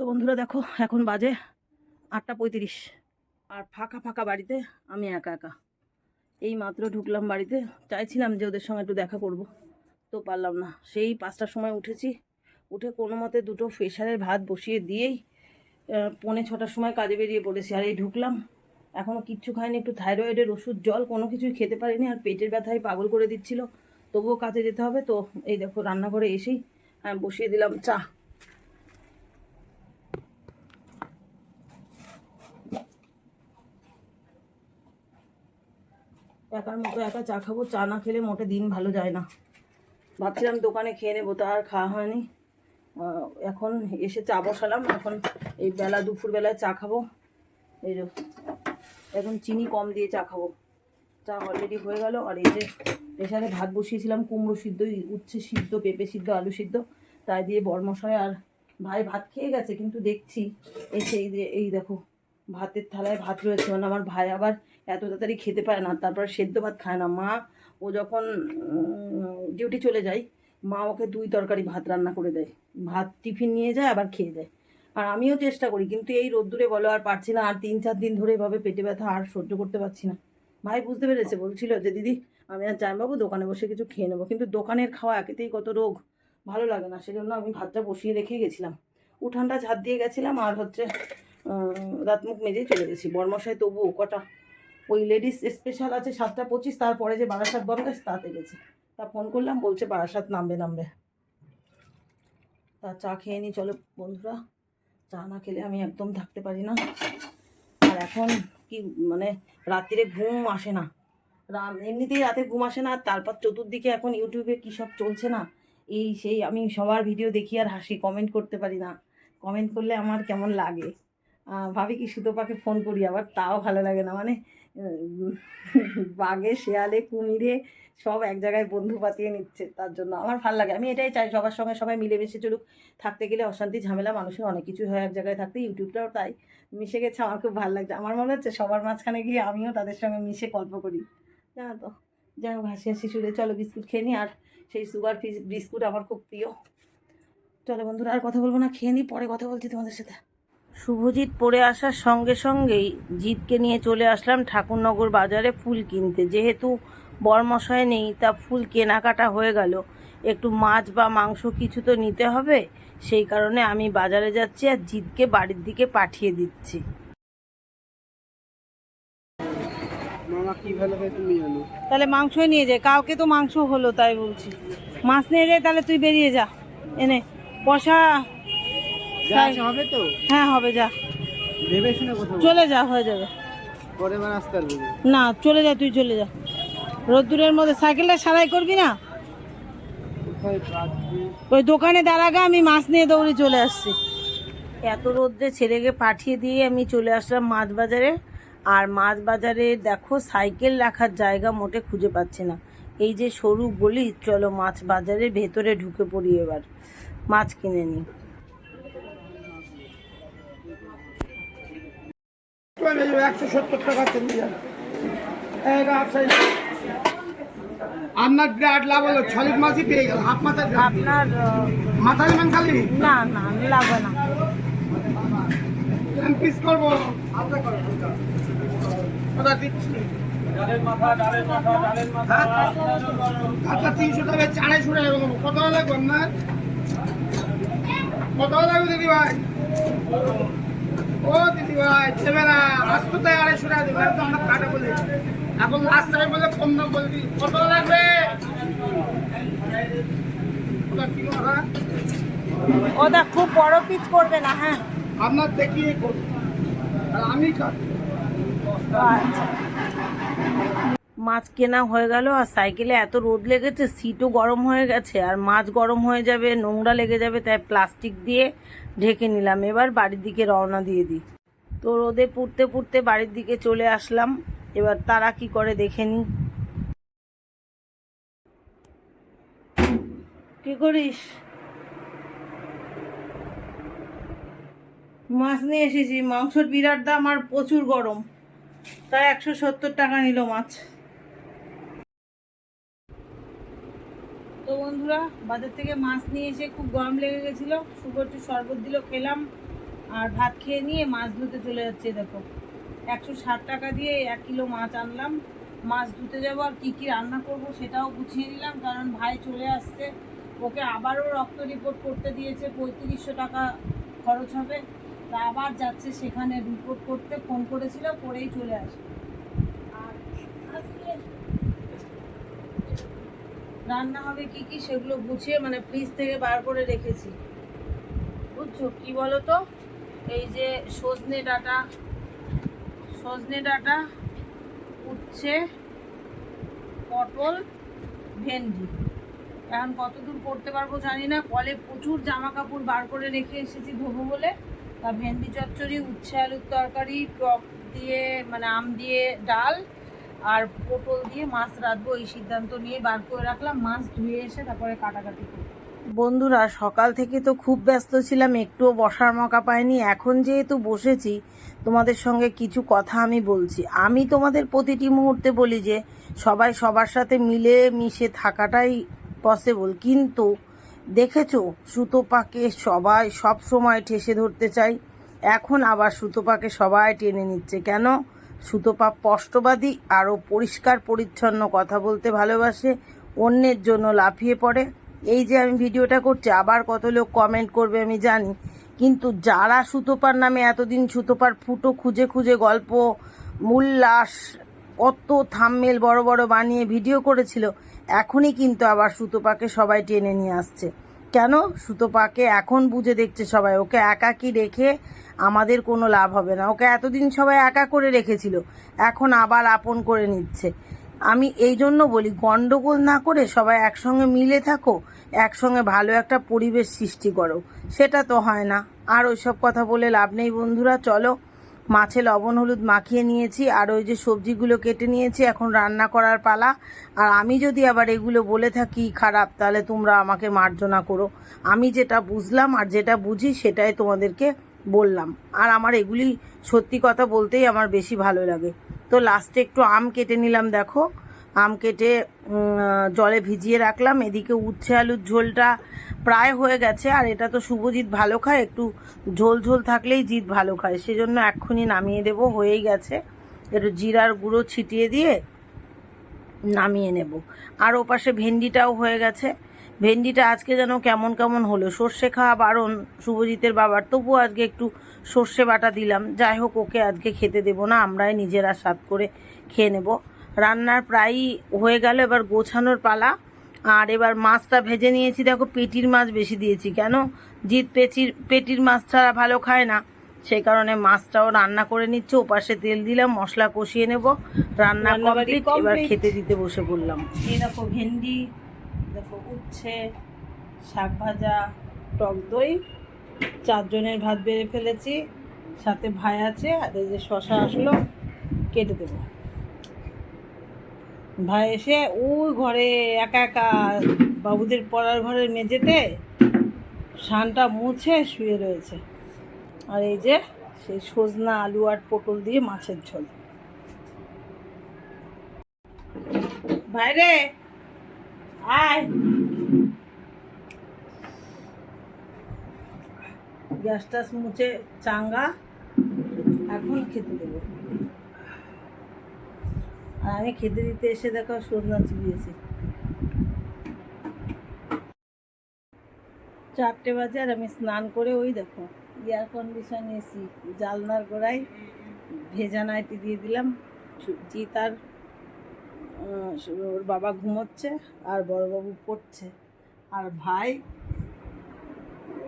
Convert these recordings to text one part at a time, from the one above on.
তো বন্ধুরা দেখো, এখন বাজে আটটা পঁয়ত্রিশ। আর ফাঁকা ফাঁকা বাড়িতে আমি একা একা। এই মাত্র ঢুকলাম বাড়িতে। চাইছিলাম যে ওদের সঙ্গে একটু দেখা করব, তো পারলাম না। সেই পাঁচটার সময় উঠেছি। উঠে কোনো মতে দুটো প্রেশারের ভাত বসিয়ে দিয়েই পৌনে ছটার সময় কাজে বেরিয়ে পড়েছি। আর এই ঢুকলাম। এখনও কিচ্ছু খাইনি, একটু থাইরয়েডের ওষুধ, জল, কোনো কিছুই খেতে পারিনি। আর পেটের ব্যথায় পাগল করে দিচ্ছিল। তবুও কাজে যেতে হবে। তো এই দেখো, রান্নাঘরে এসেই আমি বসিয়ে দিলাম চা। একার মতো একা চা খাব, চা না খেলে মোটে দিন ভালো যায় না। ভাবছিলাম দোকানে খেয়ে নেব, তা আর খাওয়া হয়নি। এখন এসে চা বসালাম, এখন এই বেলা দুপুরবেলায় চা খাব। এই যে, এখন চিনি কম দিয়ে চা খাব। চা অলরেডি হয়ে গেল, আর এই যে প্রেশারে ভাত বসিয়েছিলাম, কুমড়ো সিদ্ধ উচ্ছে সিদ্ধ, পেঁপে সিদ্ধ, আলু সিদ্ধ। তাই দিয়ে বরমশাই আর ভাই ভাত খেয়ে গেছে, কিন্তু দেখছি এসে এই দেখো, ভাতের থালায় ভাত রয়েছে। মানে আমার ভাই আবার এত তাড়াতাড়ি খেতে পায় না। তারপর সেদ্ধ ভাত খায় না। মা, ও যখন ডিউটি চলে যায়, মা ওকে দুই তরকারি ভাত রান্না করে দেয়। ভাত টিফিন নিয়ে যায়, আবার খেয়ে যায় আর আমিও চেষ্টা করি, কিন্তু এই রোদ্দুরে বলো আর পারছি না, আর তিন চার দিন ধরে এভাবে পেটে ব্যথা আর সহ্য করতে পারছি না। ভাই বুঝতে পেরেছে, বলছিল যে, দিদি, আমি আর জামাইবাবু দোকানে বসে কিছু খেয়ে নেব। কিন্তু দোকানের খাওয়া একেতেই কত রোগ, ভালো লাগে না। সেজন্য আমি ভাতটা বসিয়ে রেখে গেছিলাম। উঠানটা ঝাঁত দিয়ে গেছিলাম, আর হচ্ছে দাঁত মুখ মেজেই চলে গেছি। বর্মশাই তবুও কটা ওই লেডিস স্পেশাল আছে, সাতটা পঁচিশ, তারপরে যে বারাসাত বন্ধ আছে তাতে গেছে। তা ফোন করলাম, বলছে বারাসাত নামবে নামবে। তা চা খেয়ে নি, চলো বন্ধুরা। চা না খেলে আমি একদম থাকতে পারি না। আর এখন কি মানে রাত্রিরে ঘুম আসে না। এমনিতেই রাতে ঘুম আসে না তারপর চতুর্দিকে এখন ইউটিউবে কী সব চলছে না, এই সেই আমি সবার ভিডিও দেখি আর হাসি কমেন্ট করতে পারি না। কমেন্ট করলে আমার কেমন লাগে? ভাবি কি সুতোপাকে ফোন করি, আবার তাও ভালো লাগে না। মানে বাঘে, শেয়ালে, কুমিরে সব এক জায়গায় বন্ধু পাতিয়ে নিচ্ছে, তার জন্য আমার ভালো লাগে। আমি এটাই চাই সবার সঙ্গে সবাই মিলেমিশে চলুক। থাকতে গেলে অশান্তি, ঝামেলা, মানুষের অনেক কিছু হয় এক জায়গায় থাকতে, ইউটিউবটাও তাই। মিশে গেছে, আমার খুব ভালো লাগছে। আমার মনে হচ্ছে সবার মাঝখানে গিয়ে আমিও তাদের সঙ্গে মিশে গল্প করি। জানো তো? যাই হোক, হাসি হাসি সুরে চলো বিস্কুট খেয়ে নিই আর সেই সুগার ফ্রি বিস্কুট আমার খুব প্রিয়। চলো বন্ধুরা, আর কথা বলব না, খেয়ে নিই পরে কথা বলছি তোমাদের সাথে। শুভজিৎ পড়ে আসার সঙ্গে সঙ্গেই জিৎকে নিয়ে চলে আসলাম ঠাকুরনগর বাজারে ফুল কিনতে। যেহেতু বরমশায় নেই তা ফুল কেনাকাটা হয়ে গেল। একটু মাছ বা মাংস কিছু তো নিতে হবে সেই কারণে আমি বাজারে যাচ্ছি আর জিৎকে বাড়ির দিকে পাঠিয়ে দিচ্ছি। তাহলে মাংসই নিয়ে যায় কাউকে তো মাংস হলো তাই বলছি। মাছ নিয়ে যায় তাহলে তুই বেরিয়ে যা। এনে পয়সা যা হবে তো। হ্যাঁ হবে যা। ভেবে শুনে কথা চলে যা হয়ে যাবে। পরে বার আসতে পারব না। না চলে যা তুই চলে যা। রোদ্দুরের মধ্যে সাইকেলটা সারাই করবি না? ওই দোকানে দাঁড়াগা আমি মাছ নিয়ে দৌড়ে চলে আসছি। এত রোদ্রে ছেলেকে পাঠিয়ে দিয়ে আমি চলে আসলাম মাছ বাজারে আর মাছ বাজারে দেখো সাইকেল রাখার জায়গা মোটে খুঁজে পাচ্ছি না। এই যে সরু গলি চলো মাছ বাজারের ভেতরে ঢুকে পড়ি এবার। মাছ কিনে নিই একশো সত্তর টাকা আপনার বিরাট লাভ হলো ছলিট মাছই পেয়ে গেল হাফ মাথা আপনার মাথায় মান খালি? না না লাগবে না। পিস করব। দিচ্ছি? হাতটা তিনশো টাকা কত লাগবে আপনার? কত লাগবে দিদি ভাই? ও দিদি ভাই দেবে না আজ তো তাই আড়াইশো টাকা দেবে তো আমরা কাটা বলে। এখন লাস্ট টাইম বলে কম দাম বলে দিই। কত লাগবে? ওটা কি কথা? ওটা খুব বড় পিচ করবে না হ্যাঁ। আপনার দেখি আমি আমি খাব। মাছ কেনা হয়ে গেল আর সাইকেলে এত রোদ লেগেছে, সিটও গরম হয়ে গেছে আর মাছ গরম হয়ে যাবে, নোংরা লেগে যাবে, তাই প্লাস্টিক দিয়ে ঢেকে নিলাম। এবার বাড়ির দিকে রওনা দিয়ে দিই। তো রোদে পুড়তে পুড়তে বাড়ির দিকে চলে আসলাম। এবার তারা কি করে দেখে নি কি করিস? মাছ নিয়ে এসেছি, মাংসর বিরাট দাম আর প্রচুর গরম। তাই একশো সত্তর টাকা নিল মাছ তো বন্ধুরা, বাজার থেকে মাছ নিয়ে এসে খুব গরম লেগে গেছিল। একটু শরবত দিল, খেলাম। আর ভাত খেয়ে নিয়ে মাছ ধুতে চলে যাচ্ছে দেখো। একশো ষাট টাকা দিয়ে এক কিলো মাছ আনলাম। মাছ ধুতে যাব আর কী কী রান্না করব সেটাও গুছিয়ে নিলাম, কারণ ভাই চলে আসছে। ওকে আবারও রক্ত রিপোর্ট করতে দিয়েছে, পঁয়ত্রিশশো টাকা খরচ হবে। তা আবার যাচ্ছে সেখানে রিপোর্ট করতে ফোন করেছিল, করেই চলে আসবে আর আজকে রান্না হবে কি কি সেগুলো গুছিয়ে মানে ফ্রিজ থেকে বার করে রেখেছি। বুঝছ? কি বলো তো এই যে সজনে ডাটা সজনে ডাটা, উচ্ছে, পটল, ভেন্ডি। এখন কতদূর করতে পারব জানি না কলে প্রচুর জামা কাপড় বার করে রেখে এসেছি ধোবো বলে। তা ভেন্ডি চচ্চড়ি, উচ্ছে আলুর তরকারি, টক দিয়ে মানে আম দিয়ে, ডাল আর পটল দিয়ে মাছ রাখব এই সিদ্ধান্ত নিয়ে বার করে রাখলাম, মাছ ধুয়ে এসে তারপরে কাটাকাটি বন্ধুরা, সকাল থেকে তো খুব ব্যস্ত ছিলাম, একটুও বসার মকা পাইনি। এখন যেহেতু বসেছি, তোমাদের সঙ্গে কিছু কথা আমি বলছি। আমি তোমাদের প্রতিটি মুহূর্তে বলি যে, সবাই সবার সাথে মিলে মিশে থাকাটাই পসিবল কিন্তু দেখেছ, সুতোপাকে সবাই সব সময় ঠেসে ধরতে চাই। এখন আবার সুতোপাকে সবাই টেনে নিচ্ছে। কেন? সুতোপা স্পষ্টবাদী আরও পরিষ্কার পরিচ্ছন্ন কথা বলতে ভালোবাসে, অন্যের জন্য লাফিয়ে পড়ে। এই যে আমি ভিডিওটা করছি, আবার কত লোক কমেন্ট করবে আমি জানি, কিন্তু যারা সুতোপার নামে এতদিন সুতোপার ফুটো খুঁজে খুঁজে গল্প উল্লাস কত থাম্মেল বড় বড় বানিয়ে ভিডিও করেছিল, এখনই কিন্তু আবার সুতোপাকে সবাই টেনে নিয়ে আসছে। কেন? সুতোপাকে এখন বুঝে দেখছে সবাই। ওকে একা একাকি রেখে আমাদের কোনো লাভ হবে না। ওকে এতদিন সবাই একা করে রেখেছিল, এখন আবার আপন করে নিচ্ছে। আমি এই জন্য বলি, গন্ডগোল না করে সবাই একসঙ্গে মিলে থাকো, একসঙ্গে ভালো একটা পরিবেশ সৃষ্টি করো। সেটা তো হয় না। আর ওইসব কথা বলে লাভ নেই বন্ধুরা, চলো। মাছে লবণ, হলুদ মাখিয়ে নিয়েছি, আর ওই যে সবজিগুলো কেটে নিয়েছি, এখন রান্না করার পালা। আর আমি যদি আবার এগুলো বলে থাকি খারাপ, তাহলে তোমরা আমাকে মার্জনা করো। আমি যেটা বুঝলাম আর যেটা বুঝি, সেটাই তোমাদেরকে বললাম। আর আমার এগুলি সত্যি কথা বলতেই আমার বেশি ভালো লাগে। তো লাস্টে একটু আম কেটে নিলাম, দেখো। আম কেটে জলে ভিজিয়ে রাখলাম। এদিকে উচ্ছে আলুর ঝোলটা প্রায় হয়ে গেছে, আর এটা তো শুভজিৎ ভালো খায়, একটু ঝোল ঝোল থাকলেই জিৎ ভালো খায়। সেজন্য এক্ষুনি নামিয়ে দেবো, হয়েই গেছে। একটু জিরার গুঁড়ো ছিটিয়ে দিয়ে নামিয়ে নেব। আর ওপাশে ভেন্ডিটাও হয়ে গেছে। ভেন্ডিটা আজকে যেন কেমন কেমন হলো। সর্ষে খাওয়া বারণ শুভজিতের বাবার, তবুও আজকে একটু সর্ষে বাটা দিলাম। যাই হোক, ওকে আজকে খেতে দেবো না, আমরাই নিজেরা স্বাদ করে খেয়ে নেব। রান্নার প্রায়ই হয়ে গেল এবার গোছানোর পালা। আর এবার মাছটা ভেজে নিয়েছি দেখো পেটির মাছ বেশি দিয়েছি কেন? জিৎ পেটির পেটির মাছ ছাড়া ভালো খায় না। সেই কারণে মাছটাও রান্না করে নিচ্ছে ওপাশে তেল দিলাম মশলা কষিয়ে নেব। রান্না কমপ্লিট এবার খেতে দিতে বসে পড়লাম। এই দেখো ভেন্ডি দেখো উচ্ছে শাক ভাজা টক দই চারজনের ভাত বেড়ে ফেলেছি সাথে ভাই আছে আর এই যে শশা আসলো কেটে দেবো। ভাই এসে ওই ঘরে একা একা বাবুদের পড়ার ঘরের মেঝেতে সানটা মুছে শুয়ে রয়েছে। আর এই যে সেই সজনা, আলু আর পটল দিয়ে মাছের ঝোল। ভাইরে আয়। গ্যাস টাস মুছে চাঙ্গা, এখন খেতে দেবো। আর আমি খেতে দিতে এসে দেখো সজনা চিবিয়েছি। চারটে বাজে আর আমি স্নান করে ওই দেখো এয়ার কন্ডিশন এসি জালনার গোড়ায় ভেজা নাইটি দিয়ে দিলাম। জি তার ওর বাবা ঘুমোচ্ছে আর বড়বাবু পড়ছে। আর ভাই,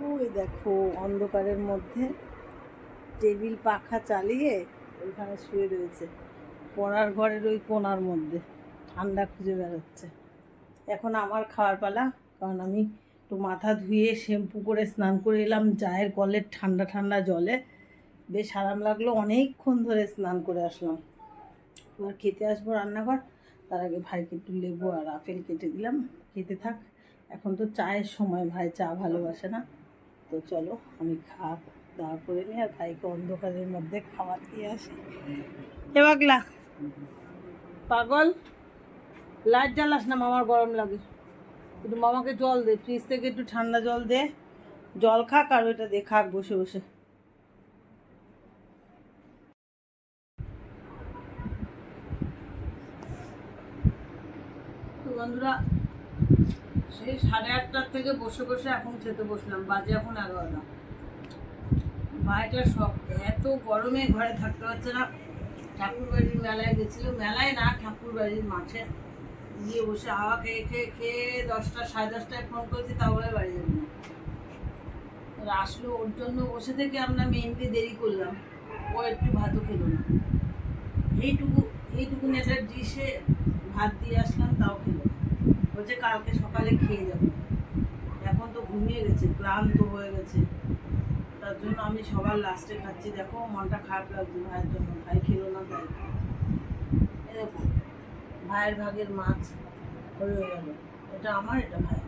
ওই দেখো অন্ধকারের মধ্যে টেবিল পাখা চালিয়ে ওইখানে শুয়ে রয়েছে। পড়ার ঘরের ওই কোনার মধ্যে। ঠান্ডা খুঁজে বেড়াচ্ছে এখন আমার খাওয়ার পালা, কারণ আমি একটু মাথা ধুয়ে শ্যাম্পু করে স্নান করে এলাম, চায়ের কলের ঠান্ডা ঠান্ডা জলে। বেশ আরাম লাগল, অনেকক্ষণ ধরে স্নান করে আসলাম। এবার খেতে আসব রান্নাঘর। তার আগে ভাইকে একটু লেবু আর আপেল কেটে দিলাম। খেতে থাক। এখন তো চায়ের সময়, ভাই চা ভালোবাসে না। তো চলো, আমি খাওয়া দাওয়া করে নিই আর ভাইকে অন্ধকারের মধ্যে খাওয়া দিয়ে আসি। এ পাগল? লাইট জ্বালাস না, মামার গরম লাগে। একটু মামাকে জল দে ফ্রিজ থেকে একটু ঠান্ডা জল দে। জল খাক আর ওইটা দে, খাক বসে বসে। বন্ধুরা, সেই সাড়ে আটটার থেকে বসে বসে এখন খেতে বসলাম, বাজে এখন এগারোটা। ভাইটা সব এত গরমে ঘরে থাকতে পারছে না। ঠাকুর বাড়ির মেলায় গেছিল মেলায় না ঠাকুর বাড়ির মাঠে। গিয়ে বসে হাওয়া খেয়ে খেয়ে খেয়ে দশটা, সাড়ে দশটায় ফোন করেছি বলে বাড়ি যাব না। আসলো, ওর জন্য বসে থেকে আমরা মেনলি দেরি করলাম। ও একটু ভাতও খেলো না। এইটুকু এইটুকু একটা ডিশে ভাত দিয়ে আসলাম, তাও খেলো বলছে কালকে সকালে খেয়ে যাব। এখন তো ঘুমিয়ে গেছে, ক্লান্ত হয়ে গেছে। তার জন্য আমি সবার লাস্টে খাচ্ছি। দেখো মনটা খারাপ লাগছে ভাইয়ের জন্য। ভাই খেলো না তাই। দেখো, ভাইয়ের ভাগের মাছ হয়ে গেল। এটা আমার এটা ভাই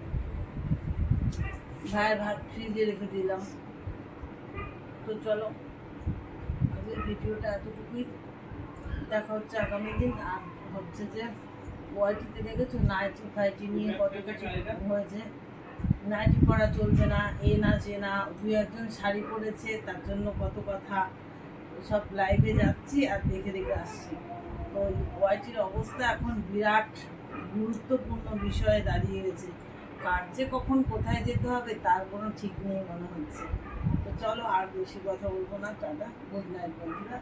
ভাইয়ের ভাত ফ্রিজে রেখে দিলাম। তো চলো আজকের ভিডিওটা এতটুকুই। দেখা হচ্ছে আগামী দিন। আর হচ্ছে যে ওয়াইটিতে দেখেছ? নাইটি ফাইটি নিয়ে কত কিছু হয়েছে। নাইটি পরা চলবে না, এ না যে না। দু একজন শাড়ি পরেছে, তার জন্য কত কথা। সব লাইভে যাচ্ছি আর দেখে দেখে আসছি। তো ওয়াইটির অবস্থা এখন বিরাট গুরুত্বপূর্ণ বিষয়ে দাঁড়িয়ে গেছে। কার যে কখন কোথায় যেতে হবে, তার কোনো ঠিক নেই মনে হচ্ছে। তো চলো আর বেশি কথা বলব না, টাটা। গুড নাইট বন্ধুরা।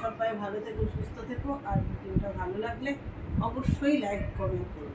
সবাই ভালো থেকো, সুস্থ থেকো। আর ভিডিওটা ভালো লাগলে অবশ্যই লাইক কমেন্ট করো।